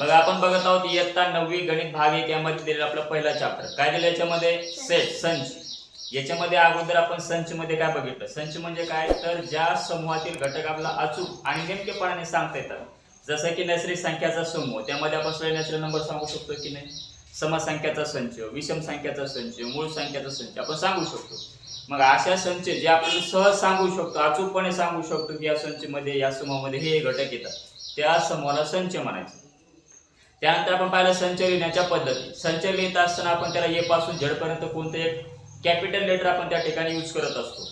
बघा आपण बघत आहोत इयत्ता नववी गणित भाग एक यामध्ये दिलेला आपला पहिला चॅप्टर काय दिलं याच्यामध्ये? सेट संच. याच्यामध्ये अगोदर आपण संच मध्ये काय बघितलं? संच म्हणजे काय? तर ज्या समूहातील घटक आपल्याला अचूक आणि नेमकेपणाने सांगता येतात. जसं की नैसर्गिक संख्याचा समूह. त्यामध्ये आपण सगळे नॅचरल नंबर सांगू शकतो की नाही? समसंख्याचा संच विषम संख्याचा संच मूळ संख्याचा संच. आपण सांगू शकतो. मग अशा संच जे आपण सहज सांगू शकतो अचूकपणे सांगू शकतो की या संचमध्ये या समूहामध्ये हे घटक येतात. त्या समूहाला संच म्हणायचं. त्यानंतर आपण पाहिलं संच लिहिण्याच्या पद्धती. संच लिहित असताना आपण त्याला ए पासून झडपर्यंत कोणते कोणतं एक कॅपिटल लेटर आपण त्या ठिकाणी यूज करत असतो.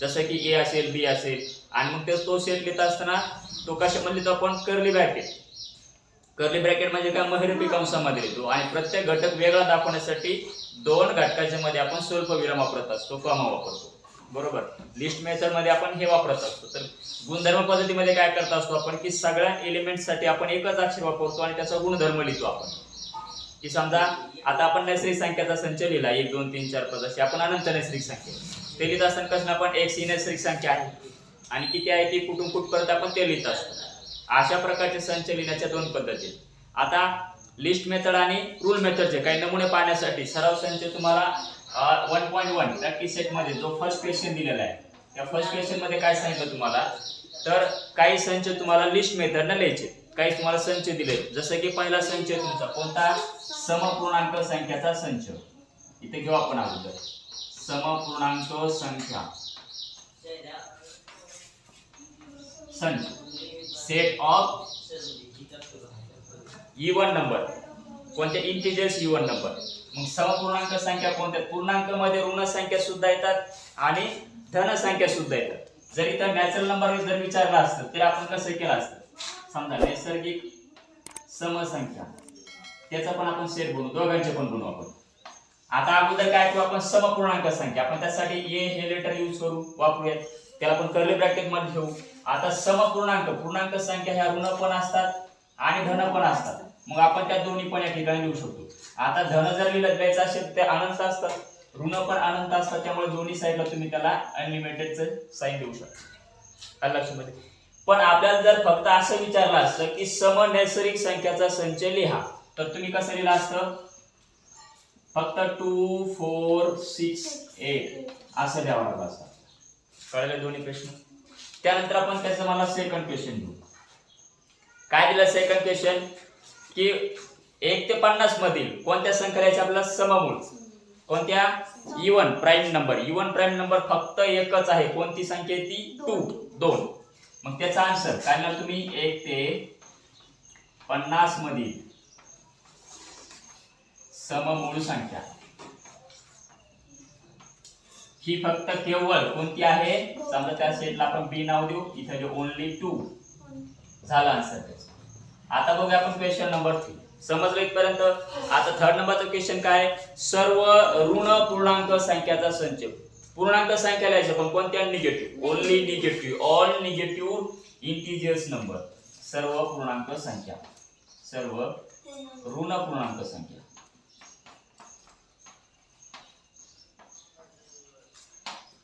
जसं की ए असेल बी असेल. आणि मग ते तो सेट लिहित असताना तो कशामध्ये लिहितो आपण? करली ब्रॅकेट कर्ली ब्रॅकेट म्हणजे काय? महिरपी कंसामध्ये लिहितो. आणि प्रत्येक घटक वेगळा दाखवण्यासाठी दोन घटकाच्या मध्ये आपण स्वल्प विराम वापरत असतो कमा वापरतो. बरोबर. लिस्ट मेथडमध्ये आपण हे वापरत असतो. तर गुणधर्म पद्धतीमध्ये काय करत असतो आपण की सगळ्या एलिमेंटसाठी आपण एकच अक्षर वापरतो आणि त्याचा गुणधर्म लिहितो आपण. की समजा आता आपण नैसर्गिक संख्याचा संच लिहिला. एक दोन तीन चार पाच अशी आपण अनंत नैसर्गिक संख्या. ते लिहित असताना कसं आपण एक ही नैसर्गिक संख्या आहे. आणि किती आहे ती कुठून कुठपर्यंत आपण ते लिहित असतो. अशा प्रकारचे संच लिहिण्याच्या दोन पद्धती आता लिस्ट मेथड आणि रूल मेथडचे काही नमुने पाहण्यासाठी सराव संच तुम्हाला वन पॉईंट वन प्रॅक्टिस सेटमध्ये जो फर्स्ट क्वेश्चन दिलेला आहे त्या फर्स्ट क्वेश्चनमध्ये काय सांगितलं तुम्हाला? तर काही संच तुम्हाला लिस्ट मेथडनं लिहायचे काही तुम्हाला संच दिले. जसं की पहिला संच तुमचा कोणता? समपूर्णांक संख्याचा संच. इथे घेऊ आपण अगोदर. समपूर्णांक संख्या. संच. Set of E even number कोणत्या इंटिजर्स इवन नंबर मग समपूर्णांक संख्या कोणत्या? पूर्णांकमध्ये ऋण संख्या सुद्धा येतात आणि धनसंख्या सुद्धा येतात. जर इथं नॅचरल नंबर जर विचारला असतं तर आपण कसं केलं असतं? समजा नैसर्गिक समसंख्या. त्याचा पण आपण सेट बनवू. दोघांचे पण बनवू आपण. आता अगोदर काय करू आपण? समपूर्णांक संख्या. आपण त्यासाठी ए हे लेटर यूज करू वापरूयात. त्याला आपण कर्ली ब्रॅकेटमध्ये ठेवू. आता समपूर्णांक. पूर्णांक संख्या ह्या ऋण पण असतात आणि धन पण असतात. मग आपण त्या दोन्ही पण या ठिकाणी लिहू शकतो. आता धन जर लिहिलं द्यायचं असेल ते अनंत असतात ऋण पण अनंत असतात त्यामुळे दोन्ही साईडला तुम्ही त्याला अनलिमिटेडचं साईन देऊ शकता. आलं लक्षामध्ये पण आपल्याला जर फक्त असं विचारलं असतं की सम नैसर्गिक संख्याचा संच लिहा तर तुम्ही कसं लिहिलं असतं? फक्त टू फोर सिक्स एट असं द्यावं लागलं असतं. कळले दोन्ही प्रश्न? त्यानंतर आपण त्याचं मला सेकंड क्वेश्चन घेऊ. काय दिलं सेकंड क्वेश्चन की एक ते पन्नास मधील कोणत्या संख्या आपला आपल्याला सममूळ? कोणत्या? Even prime number even prime number फक्त एकच आहे. कोणती संख्या ती? टू दोन. मग त्याचा आन्सर काय लिहिलं तुम्ही? एक ते पन्नास मधील सममूळ संख्या. ही फक्त केवळ कोणती आहे? समजा त्या सेटला आपण बी नाव देऊ. इथं जे ओनली टू झाला आन्सर त्याचा. आता बघूया आपण क्वेश्चन नंबर थ्री समजलं इथपर्यंत? आता थर्ड नंबरचं क्वेश्चन काय? सर्व ऋण पूर्णांक संख्याचा संच पूर्णांक संख्या लिहायचं पण कोणत्या? Negative only negative all negative integers number सर्व पूर्णांक संख्या. सर्व ऋण पूर्णांक संख्या.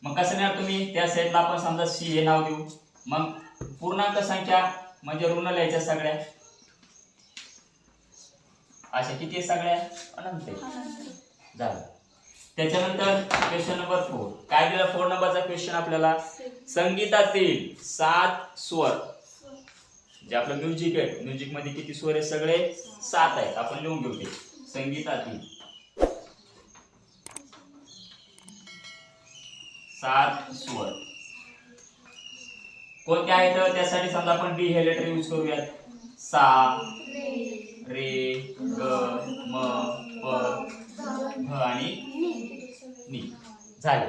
मग कसं नाही तुम्ही? त्या सेटला आपण समजा सी हे नाव देऊ. मग पूर्णांक संख्या म्हणजे ऋण लिहायच्या सगळ्या. अशा किती सगळ्या? अनंत झालं. त्याच्यानंतर क्वेश्चन नंबर फोर काय दिला फोर नंबरचा क्वेश्चन आपल्याला? संगीतातील सात स्वर. जे आपलं म्युझिक आहे म्युझिकमध्ये किती स्वर आहे सगळे? सात आहेत. आपण लिहून घेऊ ते. संगीतातील. सात स्वर. कोणते आहेत? त्यासाठी समजा आपण डी हे लेटर यूज करूयात. सा रे ग म प आणि नी. झाले.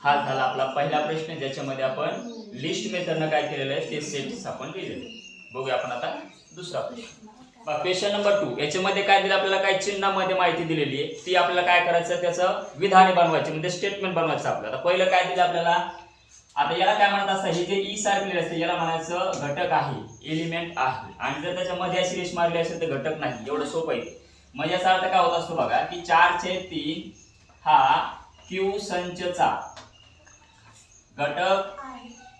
हा झाला आपला पहिला प्रश्न. ज्याच्यामध्ये आपण लिस्ट मेथडनं काय केलेलं आहे ते सेट्स आपण लिहिले बघूया आपण आता दुसरा प्रश्न. क्वेश्चन नंबर टू याच्यामध्ये काय दिलं? आपल्याला काय चिन्हामध्ये माहिती दिलेली आहे. ती आपल्याला काय करायचं? त्याचं विधाने बनवायचे म्हणजे स्टेटमेंट बनवायचं आपल्याला. पहिलं काय दिलं आपल्याला? आता याला काय म्हणत असतं? हे जे ई सारखले असते याला म्हणायचं घटक आहे एलिमेंट आहे. आणि जर त्याच्यामध्ये अशी रेष मारली असेल तर घटक नाही. एवढं सोपं आहे म्हणजे याचा अर्थ काय होत असतो बघा की चारशे तीन हा क्यू संचचा घटक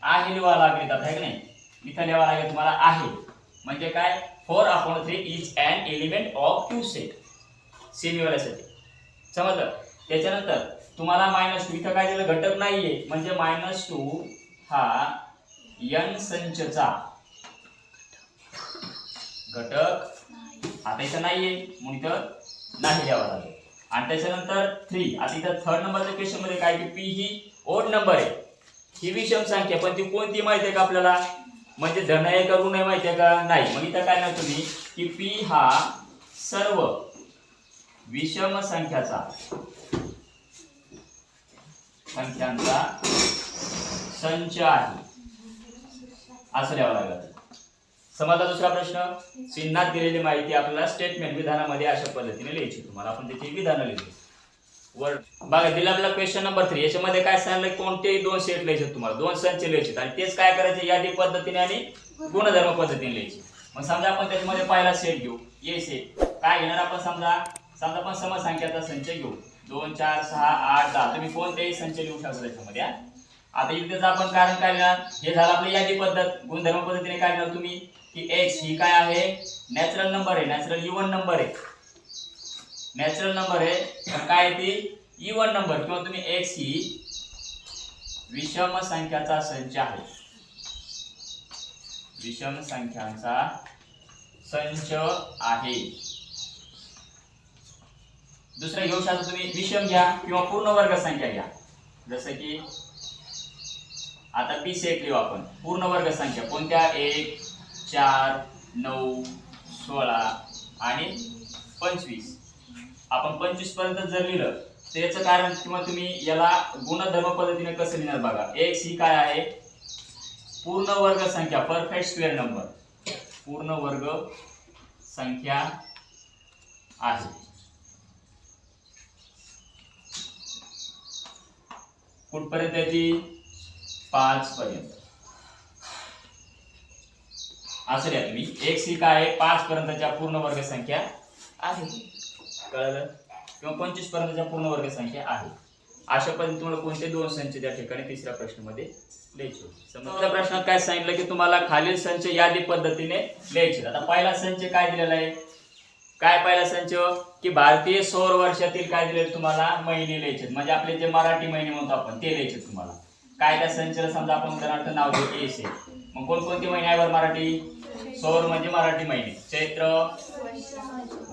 आहे लिहावा लागेल. आता आहे की नाही? इथं लिहावा लागेल तुम्हाला आहे. म्हणजे काय? Four upon three is and element of Q set सेमीवाल्यासाठी समजलं? त्याच्यानंतर तुम्हाला मायनस टू इथं काय दिलं? घटक नाहीये. म्हणजे मायनस टू हा यन संचचा घटक आता इथं नाहीये. म्हणून इथं नाही द्यावा लागेल. आणि त्याच्यानंतर थ्री आता इथं थर्ड नंबरच्या क्वेश्चनमध्ये काय की पी ही ओड नंबर आहे. ही विषम संख्या. पण ती कोणती माहिती आहे का आपल्याला? म्हणजे धन आहे का ऋण आहे माहिती आहे का? नाही. मग इथं काय ना तुम्ही की पी हा सर्व विषम संख्याचा संख्यांचा संच आहे. असं द्यावं लागलं. समजला दुसरा प्रश्न चिन्हात दिलेली माहिती आपल्याला स्टेटमेंट विधानामध्ये अशा पद्धतीने लिहायची. तुम्हाला आपण त्याची विधानं लिहिली. वर्ड बघा दिला आपला क्वेश्चन नंबर थ्री याच्यामध्ये काय सांगितलं कोणतेही दोन सेट लिहायचे तुम्हाला. दोन संच लिहायचे आणि तेच काय करायचे? यादी पद्धतीने आणि गुणधर्म पद्धतीने लिहायचे. मग समजा आपण त्याच्यामध्ये पहिला सेट घेऊ. ए सेट काय घेणार आपण समजा? समजा आपण समसंख्याचा संच घेऊ. दोन चार सहा आठ दहा. तुम्ही कोणतेही संच लिहू शकता त्याच्यामध्ये आता इथेच आपण कारण काय लिहिणार? हे झालं आपली यादी पद्धत. गुणधर्म पद्धतीने काय लिहिणार तुम्ही? की एक्स ही काय आहे? नॅचरल नंबर आहे. नॅचरल इवन नंबर आहे. नॅचरल नंबर आहे. काय आहे ती? इवन नंबर किंवा तुम्ही एक्स ही विषम संख्याचा संच आहे. विषम संख्यांचा संच आहे. दुसरं घेऊ शकता तुम्ही. विषम घ्या किंवा पूर्ण वर्ग संख्या घ्या. जसं की आता पी सेट लिहू आपण. पूर्ण वर्ग संख्या कोणत्या? एक चार नऊ सोळा आणि पंचवीस. आपण पंचवीसपर्यंत जर लिहिलं तर याचं कारण किंवा तुम्ही याला गुणधर्म पद्धतीने कसं लिहिणार बघा. एक्स ही काय आहे? पूर्ण वर्ग संख्या परफेक्ट स्क्वेअर नंबर पूर्ण वर्ग संख्या आहे. कुठपर्यंत येते पाच पर्यंत. असं द्या तुम्ही. एक्स ही काय आहे पाच पर्यंतच्या पूर्ण वर्ग संख्या आहे. कळलं? किंवा पंचवीस पर्यंतच्या पूर्ण वर्ग संख्या आहे. अशा पद्धतीने तुम्हाला कोणते दोन संच त्या ठिकाणी तिसऱ्या प्रश्नामध्ये लिहायचे. होते. समजा प्रश्नात काय सांगितलं की तुम्हाला खालील संच यादी पद्धतीने लिहायचे आता पहिला संच काय दिलेला आहे? काय पाहिलं संच? की भारतीय सौर वर्षातील काय दिले तुम्हाला? महिने लिहायचे म्हणजे आपले जे मराठी महिने म्हणतो आपण ते लिहायचे तुम्हाला. काय त्या संचला समजा आपण उदाहरणार्थ नाव देऊ एस आहे मग कोणकोणते महिने आहे बरं मराठी? सौर म्हणजे मराठी महिने. चैत्र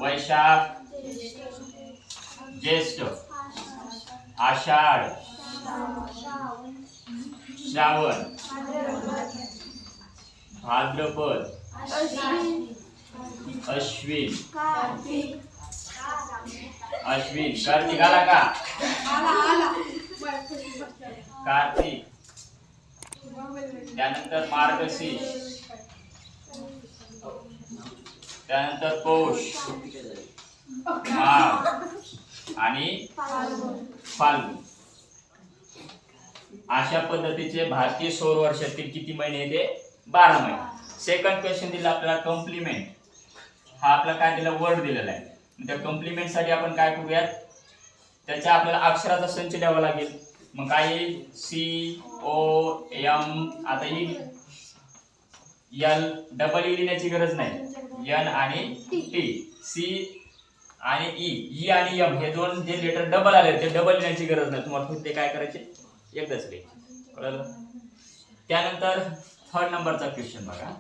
वैशाख ज्येष्ठ आषाढ श्रावण भाद्रपद अश्विन. अश्विन. कार्तिक आला का? कार्तिक. त्यानंतर मार्गशीर्ष. त्यानंतर पौष. माघ. आणि फाल्गुन. अशा पद्धतीचे भारतीय सौर वर्षातील किती महिने येते बारा महिने. सेकंड क्वेश्चन दिला आपल्याला कॉम्प्लिमेंट हा आपला काय दिला वर्ड दिलेला आहे. त्या कॉम्प्लिमेंटसाठी आपण काय करूयात? त्याच्या आपल्याला अक्षराचा संच द्यावा लागेल. मग काय सी ओ एम आता ही एल डबल ई लिहिण्याची गरज नाही. एन आणि टी सी आणि ई ई आणि एम हे दोन जे लेटर डबल आले ते डबल लिहिण्याची गरज नाही. तुम्हाला फक्त ते काय करायचे? एकदाच लिहायचे कळलं? त्यानंतर थर्ड नंबरचा क्वेश्चन बघा.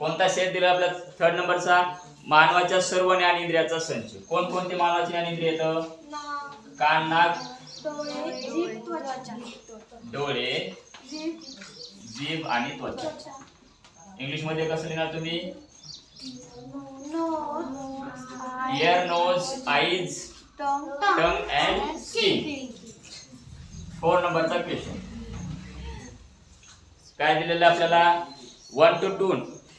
कोणता शेत दिला आपला थर्ड नंबरचा मानवाच्या सर्व ज्ञानेंद्रियाचा संच. कोणकोणते मानवाचे ज्ञानेंद्रिय येतं? कान नाक? डोळे जीभ आणि त्वचा. इंग्लिशमध्ये कसं लिहिणार तुम्ही? Ear nose eyes tongue and skin four नंबरचा क्वेश्चन काय दिलेलं आपल्याला? वन टू टू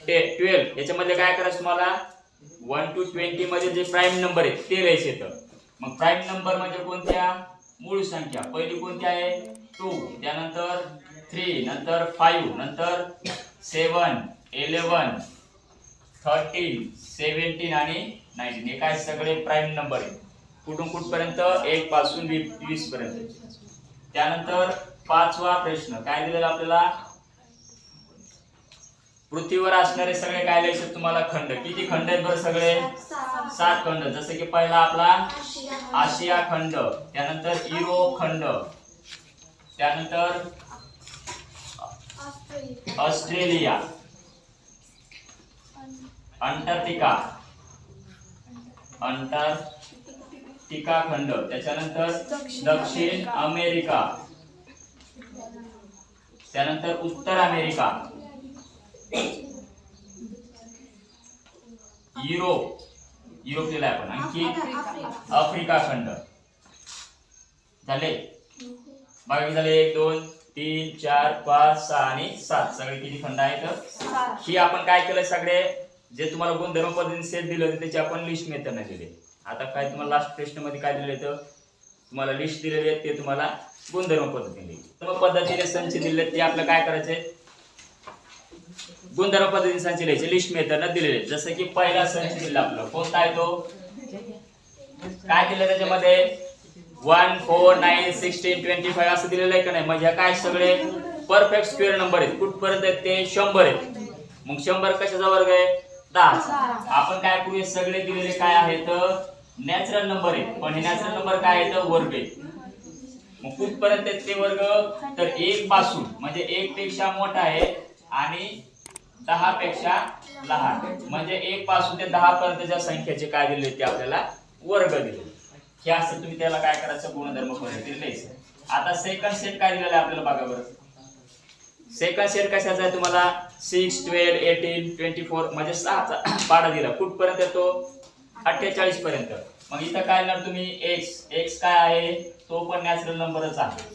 टे ट्वेल्व याच्यामध्ये काय करायचं तुम्हाला? वन टू ट्वेंटी मध्ये जे प्राईम नंबर आहेत ते लिहायचे येतं मग प्राईम नंबर म्हणजे कोणत्या? मूळ संख्या. पहिली कोणती आहे? टू त्यानंतर थ्री नंतर फाईव्ह नंतर सेवन इलेवन थर्टीन सेवन्टीन आणि नाईन्टीन हे काय सगळे प्राईम नंबर आहेत. कुठून कुठपर्यंत? एक पासून वीस पर्यंत त्यानंतर पाचवा प्रश्न. काय दिलेला आपल्याला? पृथ्वीवर असणारे सगळे काय लिहायचे तुम्हाला खंड. किती खंड आहेत बरं सगळे? सात खंड. जसं की पहिला आपला आशिया खंड त्यानंतर युरोप खंड त्यानंतर ऑस्ट्रेलिया अंटार्क्टिका अंटार्क्टिका खंड त्याच्यानंतर दक्षिण अमेरिका त्यानंतर उत्तर अमेरिका युरोप. युरोप दिलाय आपण. आणखी आफ्रिका खंड. झाले? बाकी झाले? एक दोन तीन चार पाच सहा आणि सात. सगळे किती खंड आहेत? ही आपण काय केलं सगळे? जे तुम्हाला गुणधर्म पद्धतीने सेट दिलं होतं त्याची आपण लिस्ट मेथडने दिले. आता काय तुम्हाला लास्ट प्रश्नमध्ये काय दिले तर तुम्हाला लिस्ट दिलेली आहे ते तुम्हाला गुणधर्म पद्धतीने दिली. पद्धतीने संच दिले ते आपलं काय करायचंय? गुणधर्म पद्धतीने संच लिहायचे लिस्ट मेथडला दिलेले जसं की पहिला संच दिला आपलं. कोणता आहे तो? काय दिलं त्याच्यामध्ये? One four nine sixteen twenty five असं दिलेलं आहे का नाही? म्हणजे काय सगळे? परफेक्ट स्क्वेअर नंबर आहेत. कुठपर्यंत आहेत ते? शंभर आहेत. मग शंभर कशाचा वर्ग आहे? दहा. आपण काय पूर्वी सगळे दिलेले काय आहेत? नॅचरल नंबर आहेत. पण हे नॅचरल नंबर काय आहेत? वर्ग आहेत. मग कुठपर्यंत आहेत ते वर्ग? तर एक पासून. म्हणजे एक पेक्षा मोठा आहे. आणि दहा पेक्षा लहान. म्हणजे एक पासून ते दहा पर्यंतच्या संख्येचे काय दिले ते आपल्याला वर्ग दिले. हे असं तुम्ही त्याला काय करायचं? गुणधर्म पद्धतीने आता सेकंड सेट काय दिलेला आहे आपल्याला बघा बरं. सेकंड सेट कशाचा आहे तुम्हाला? Six twelve eighteen twenty four म्हणजे सहाचा पाडा दिला. कुठपर्यंत येतो? अठ्ठेचाळीस पर्यंत मग इथं काय तुम्ही? एक्स एक्स काय आहे? तो पण नॅचरल नंबरच आहे.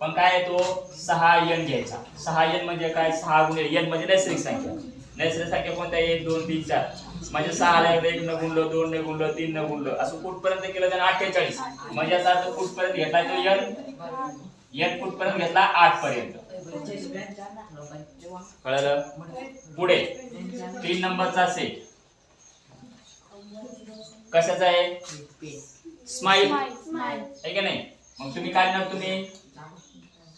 पण काय आहे तो? सहा एन घ्यायचा. सहा एन म्हणजे काय? सहा गुणिले एन म्हणजे नैसर्गिक संख्या. नैसर्गिक संख्या कोणत्या? एक दोन तीन चार. म्हणजे सहाला एकदा एक न गुणलं दोन न गुणलं तीन न गुणलं. असं कुठपर्यंत केलं त्यानं? अठ्ठेचाळीस. म्हणजे याचा अर्थ कुठपर्यंत घेतला तो एन एन कुठपर्यंत घेतला? आठ पर्यंत. कळलं? पुढे. तीन नंबरचा सेट कशाचा आहे? स्माईल आहे की नाही? मग तुम्ही काय लिहिणार तुम्ही?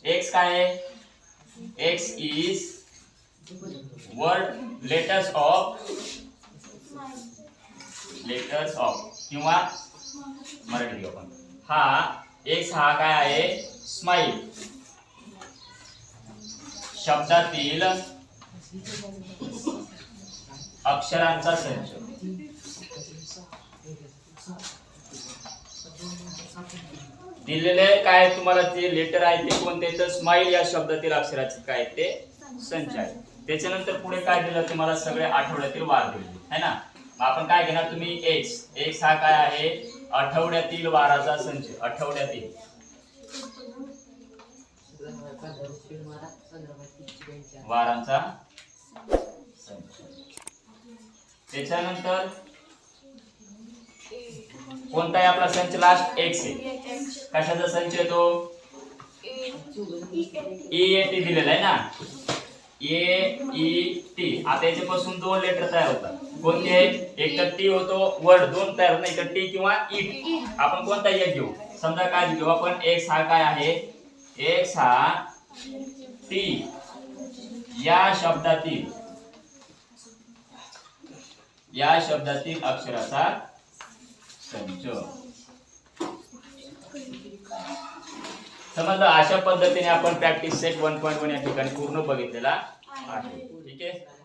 एक्स काय आहे? X is word letters of letters of किंवा मराठी घेऊ आपण. हा एक्स हा काय आहे? स्माईल शब्दातील अक्षरांचा संच. दिलेले काय तुम्हाला ते लेटर आहे ते कोणते तर स्माईल या शब्दातील अक्षराचे काय ते? संच आहे. त्याच्यानंतर पुढे काय दिलं तुम्हाला? सगळे आठवड्यातील वार दिले है ना? मग आपण काय घेणार तुम्ही? एक्स एक्स हा काय आहे? आठवड्यातील वाराचा संच. आठवड्यातील. वारांचा संच. त्याच्यानंतर कोणताही आपला संच लास्ट एक्स आहे कशाचा संच येतो तो? ई ए टी दिलेला आहे ना? ए ई टी आता याच्यापासून दोन लेटर तयार होतात. कोणते एक तर टी होतो वर्ड दोन तयार होत नाही तर टी किंवा ई आपण कोणता एक घेऊ. समजा काय घेऊ आपण? एक्स हा काय आहे? एक्स हा टी या शब्दातील या शब्दातील अक्षराचा संच. समजलं? अशा पद्धतीने आपण practice set one point one या ठिकाणी पूर्ण बघितलेला आहे. ठीक आहे?